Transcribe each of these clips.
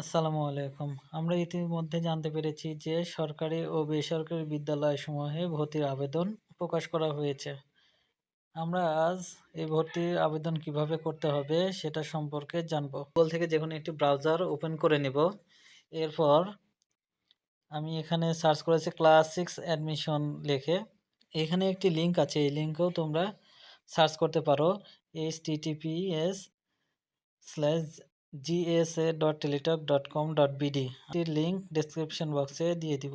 আসসালামু আলাইকুম। আমরা ইতিমধ্যে জানতে পেরেছি যে সরকারি ও বেসরকারি বিদ্যালয়সমূহে ভর্তির আবেদন প্রকাশ করা হয়েছে। আমরা আজ এই ভর্তির আবেদন কীভাবে করতে হবে সেটা সম্পর্কে জানব। গুগল থেকে যে কোনো একটি ব্রাউজার ওপেন করে নিব। এরপর আমি এখানে সার্চ করেছি ক্লাস সিক্স অ্যাডমিশন লিখে। এখানে একটি লিঙ্ক আছে। এই লিঙ্কেও তোমরা সার্চ করতে পারো। H TTPS slash GSA dot Teletalk dot com dot BD link description বক্সে দিয়ে দিব।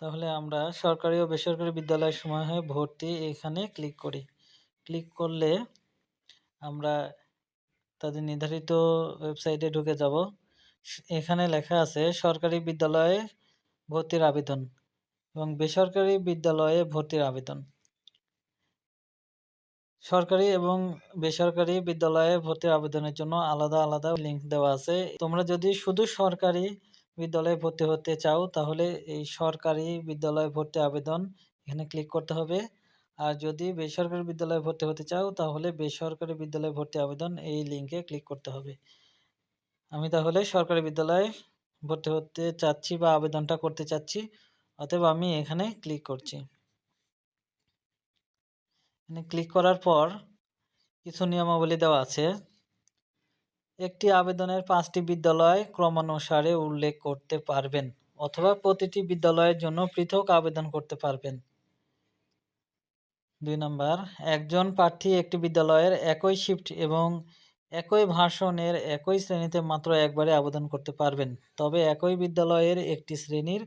তাহলে আমরা সরকারি ও বেসরকারি বিদ্যালয় সমূহে ভর্তি এখানে ক্লিক করি। ক্লিক করলে আমরা তাদের নির্ধারিত ওয়েবসাইটে ঢুকে যাব। এখানে লেখা আছে সরকারি বিদ্যালয়ে ভর্তির আবেদন এবং বেসরকারি বিদ্যালয়ে ভর্তির আবেদন। সরকারি এবং বেসরকারি বিদ্যালয়ে ভর্তির আবেদনের জন্য আলাদা আলাদা লিঙ্ক দেওয়া আছে। তোমরা যদি শুধু সরকারি বিদ্যালয়ে ভর্তি হতে চাও, তাহলে এই সরকারি বিদ্যালয়ে ভর্তি আবেদন এখানে ক্লিক করতে হবে। আর যদি বেসরকারি বিদ্যালয়ে ভর্তি হতে চাও, তাহলে বেসরকারি বিদ্যালয়ে ভর্তি আবেদন এই লিঙ্কে ক্লিক করতে হবে। আমি তাহলে সরকারি বিদ্যালয়ে ভর্তি হতে চাচ্ছি বা আবেদনটা করতে চাচ্ছি, অতএব আমি এখানে ক্লিক করছি। এখানে ক্লিক করার পর কিছু নিয়মাবলী দেওয়া আছে। একটি আবেদনের পাঁচটি বিদ্যালয় ক্রমানুসারে উল্লেখ করতে পারবেন অথবা প্রতিটি বিদ্যালয়ের জন্য পৃথক আবেদন করতে পারবেন। দুই নম্বর, একজন প্রার্থী একটি বিদ্যালয়ের একই শিফট এবং একই ভাষণের একই শ্রেণীতে মাত্র একবারে আবেদন করতে পারবেন। তবে একই বিদ্যালয়ের একটি শ্রেণির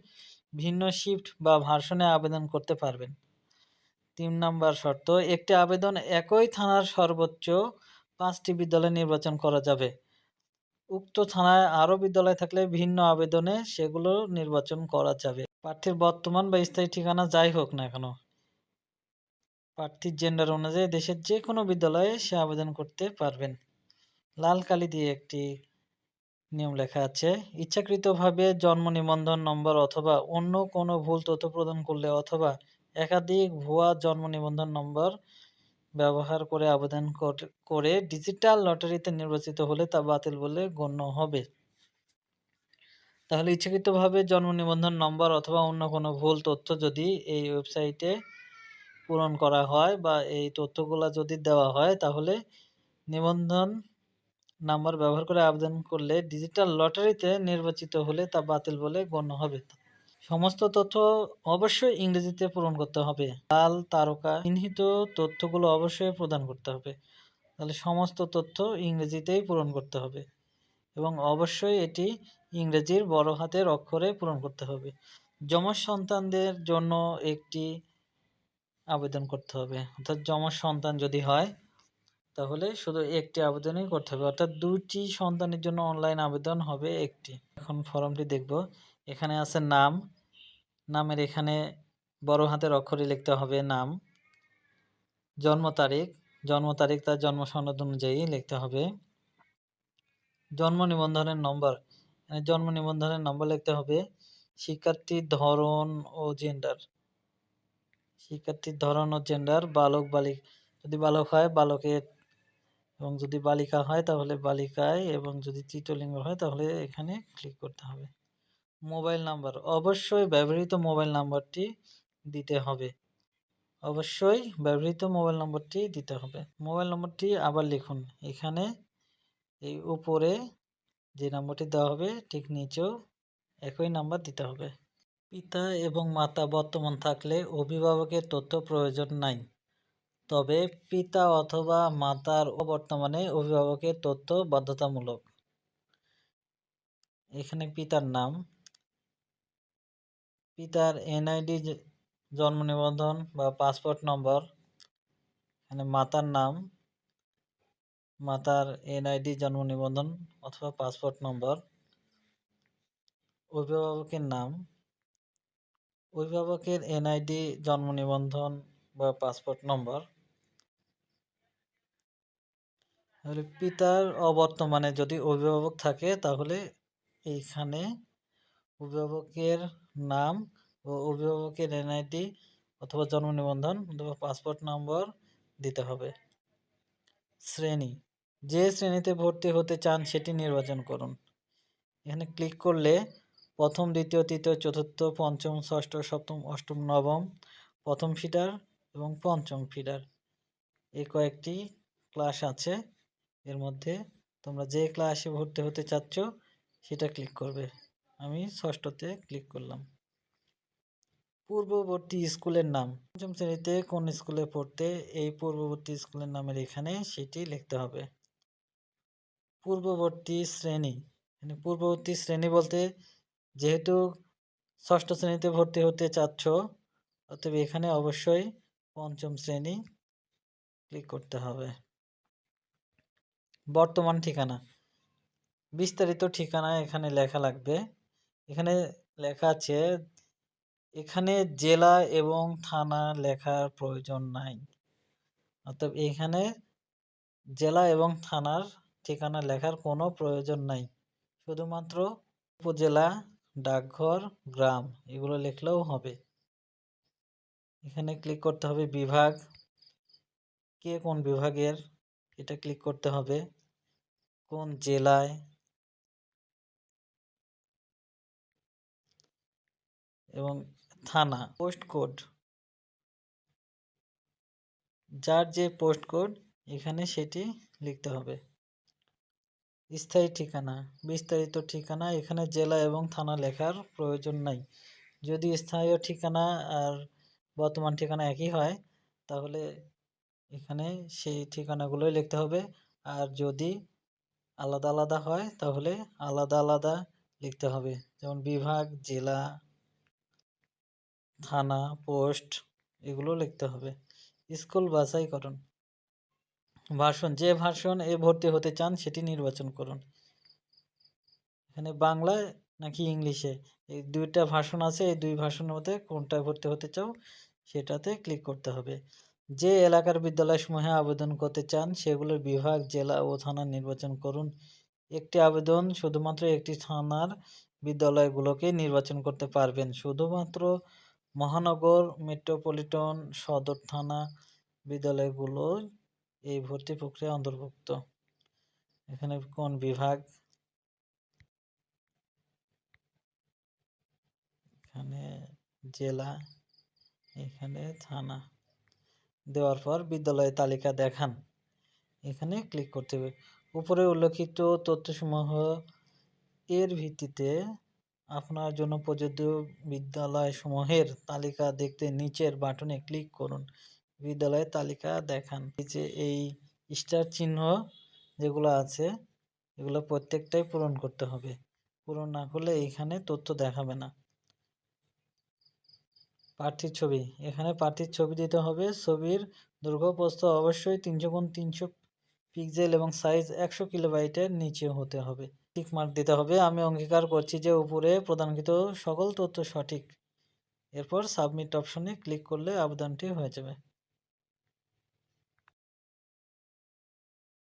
ভিন্ন শিফট বা ভাষণে আবেদন করতে পারবেন। তিন নম্বর শর্ত, একটি আবেদন একই থানার সর্বোচ্চ পাঁচটি বিদ্যালয় নির্বাচন করা যাবে। উক্ত থানায় আরও বিদ্যালয় থাকলে ভিন্ন আবেদনে সেগুলো নির্বাচন করা যাবে। প্রার্থীর বর্তমান বা স্থায়ী ঠিকানা যাই হোক না কেন, প্রার্থীর জেন্ডার অনুযায়ী দেশের যে কোনো বিদ্যালয়ে সে আবেদন করতে পারবেন। লাল কালি দিয়ে একটি নিয়ম লেখা আছে, ইচ্ছাকৃতভাবে জন্ম নিবন্ধন নম্বর অথবা অন্য কোনো ভুল তথ্য প্রদান করলে অথবা একাধিক ভুয়া জন্ম নিবন্ধন নম্বর ব্যবহার করে আবেদন করে ডিজিটাল লটারিতে নির্বাচিত হলে তা বাতিল বলে গণ্য হবে। তাহলে ইচ্ছাকৃতভাবে জন্ম নিবন্ধন নম্বর অথবা অন্য কোনো ভুল তথ্য যদি এই ওয়েবসাইটে পূরণ করা হয় বা এই তথ্যগুলো যদি দেওয়া হয়, তাহলে নিবন্ধন নাম্বার ব্যবহার করে আবেদন করলে ডিজিটাল লটারিতে নির্বাচিত হলে তা বাতিল বলে গণ্য হবে। সমস্ত তথ্য অবশ্যই ইংরেজিতে পূরণ করতে হবে। লাল তারকা চিহ্নিত তথ্যগুলো অবশ্যই প্রদান করতে হবে। তাহলে সমস্ত তথ্য ইংরেজিতেই পূরণ করতে হবে এবং অবশ্যই এটি ইংরেজির বড় হাতের অক্ষরে পূরণ করতে হবে। যমজ সন্তানদের জন্য একটি আবেদন করতে হবে। অর্থাৎ যমজ সন্তান যদি হয়, তাহলে শুধু একটি আবেদনই করতে হবে। অর্থাৎ দুটি সন্তানের জন্য অনলাইন আবেদন হবে একটি। এখন ফর্মটি দেখব। এখানে আছে নাম। নামের এখানে বড় হাতের অক্ষরে লিখতে হবে নাম। জন্ম তারিখ। জন্ম তারিখ তার জন্ম সনদ অনুযায়ী লিখতে হবে। জন্ম নিবন্ধনের নম্বর। জন্ম নিবন্ধনের নম্বর লিখতে হবে। শিক্ষার্থীর ধরন ও জেন্ডার শিক্ষার্থীর ধরন ও জেন্ডার বালক, বালিক। যদি বালক হয়, বালকের। এবং যদি বালিকা হয়, তাহলে বালিকায়। এবং যদি তৃতীয়লিঙ্গ হয়, তাহলে এখানে ক্লিক করতে হবে। Mobile number. অবশ্যই ব্যবহৃত মোবাইল নাম্বারটি দিতে হবে। অবশ্যই ব্যবহৃত মোবাইল নম্বরটি দিতে হবে। মোবাইল নম্বরটি আবার লিখুন। এখানে এই উপরে যে নম্বরটি দেওয়া হবে, ঠিক নিচেও একই নাম্বার দিতে হবে। পিতা এবং মাতা বর্তমান থাকলে অভিভাবকের তথ্য প্রয়োজন নাই। তবে পিতা অথবা মাতার বর্তমানে অভিভাবকের তথ্য বাধ্যতামূলক। এখানে পিতার নাম। পিতার এনআইডি জন্ম নিবন্ধন বা পাসপোর্ট নম্বর, এখানে মাতার নাম, মাতার এনআইডি জন্ম নিবন্ধন অথবা পাসপোর্ট নম্বর, অভিভাবকের নাম, অভিভাবকের এনআইডি জন্ম নিবন্ধন বা পাসপোর্ট নম্বর পিতার অবর্তমানে যদি অভিভাবক থাকে তাহলে এইখানে অভিভাবকের নাম ও অভিভাবকের এনআইডি অথবা জন্ম নিবন্ধন অথবা পাসপোর্ট নম্বর দিতে হবে। শ্রেণি। যে শ্রেণীতে ভর্তি হতে চান সেটি নির্বাচন করুন। এখানে ক্লিক করলে প্রথম, দ্বিতীয়, তৃতীয়, চতুর্থ, পঞ্চম, ষষ্ঠ, সপ্তম, অষ্টম, নবম, প্রথম ফিডার এবং পঞ্চম ফিডার। এই কয়েকটি ক্লাস আছে। এর মধ্যে তোমরা যে ক্লাসে ভর্তি হতে চাচ্ছ সেটা ক্লিক করবে। আমি ষষ্ঠতে ক্লিক করলাম। পূর্ববর্তী স্কুলের নাম। পঞ্চম শ্রেণীতে কোন স্কুলে পড়তে এই পূর্ববর্তী স্কুলের নামের এখানে সেটি লিখতে হবে। পূর্ববর্তী শ্রেণি। মানে পূর্ববর্তী শ্রেণি বলতে যেহেতু ষষ্ঠ শ্রেণীতে ভর্তি হতে চাচ্ছ, অতএব এখানে অবশ্যই পঞ্চম শ্রেণি ক্লিক করতে হবে। বর্তমান ঠিকানা। বিস্তারিত ঠিকানা এখানে লেখা লাগবে। এখানে লেখা আছে, এখানে জেলা এবং থানা লেখার প্রয়োজন নাই। অতএব এখানে জেলা এবং থানার ঠিকানা লেখার কোনো প্রয়োজন নাই। শুধুমাত্র উপজেলা, ডাকঘর, গ্রাম, এগুলো লিখলেও হবে। এখানে ক্লিক করতে হবে বিভাগ। কে কোন বিভাগের? এটা ক্লিক করতে হবে। কোন জেলায়? এবং থানা, পোস্ট কোড। যার যে পোস্ট কোড, এখানে সেটি লিখতে হবে। স্থায়ী ঠিকানা, বিস্তারিত ঠিকানা, এখানে জেলা এবং থানা লেখার প্রয়োজন নাই। যদি স্থায়ী ঠিকানা আর বর্তমান ঠিকানা একই হয়, তাহলে এখানে সেই ঠিকানাগুলোই লিখতে হবে। আর যদি আলাদা আলাদা হয়, তাহলে আলাদা আলাদা লিখতে হবে। যেমন বিভাগ, জেলা থানা, পোস্ট এগুলো লিখতে হবে। স্কুল বাছাইকরণ ভার্সন যে ভার্সন এ ভর্তি হতে চান সেটি নির্বাচন করুন। এখানে বাংলায় নাকি ইংলিশে? এই দুইটা ভার্সন আছে, এই দুই ভার্সনের মধ্যে কোনটায় ভর্তি হতে চাও সেটাতে ক্লিক করতে হবে। যে এলাকার বিদ্যালয়সমূহে আবেদন করতে চান সেগুলোর বিভাগ, জেলা ও থানা নির্বাচন করুন। একটি আবেদন শুধুমাত্র একটি থানার বিদ্যালয়গুলোকে নির্বাচন করতে পারবেন। শুধুমাত্র মহানগর মেট্রোপলিটন সদর থানা বিদ্যালয়গুলো এই ভর্তি প্রক্রিয়া অন্তর্ভুক্ত। এখানে কোন বিভাগ? এখানে জেলা, এখানে থানা। দেওয়ার পর বিদ্যালয়ের তালিকা দেখান। এখানে ক্লিক করতে হবে। উপরে উল্লেখিত তথ্যসমূহ এর ভিত্তিতে আপনার জন্য প্রযোজ্য বিদ্যালয়সমূহের তালিকা দেখতে নিচের বাটনে ক্লিক করুন। বিদ্যালয়ের তালিকা দেখান। যে এই স্টার চিহ্ন যেগুলো আছে, এগুলো প্রত্যেকটাই পূরণ করতে হবে। পূরণ না করলে এইখানে তথ্য দেখাবে না। প্রার্থীর ছবি। এখানে প্রার্থীর ছবি দিতে হবে। ছবির দৈর্ঘ্য প্রস্থ অবশ্যই তিনশো গুণ তিনশো পিক্সেল এবং সাইজ একশো কিলোবাইটের নিচে হতে হবে। টিক মার্ক দিতে হবে। আমি অঙ্গীকার করছি যে উপরে প্রদানকৃত সকল তথ্য সঠিক। এরপর সাবমিট অপশনে ক্লিক করলে আবেদনটি হয়ে যাবে।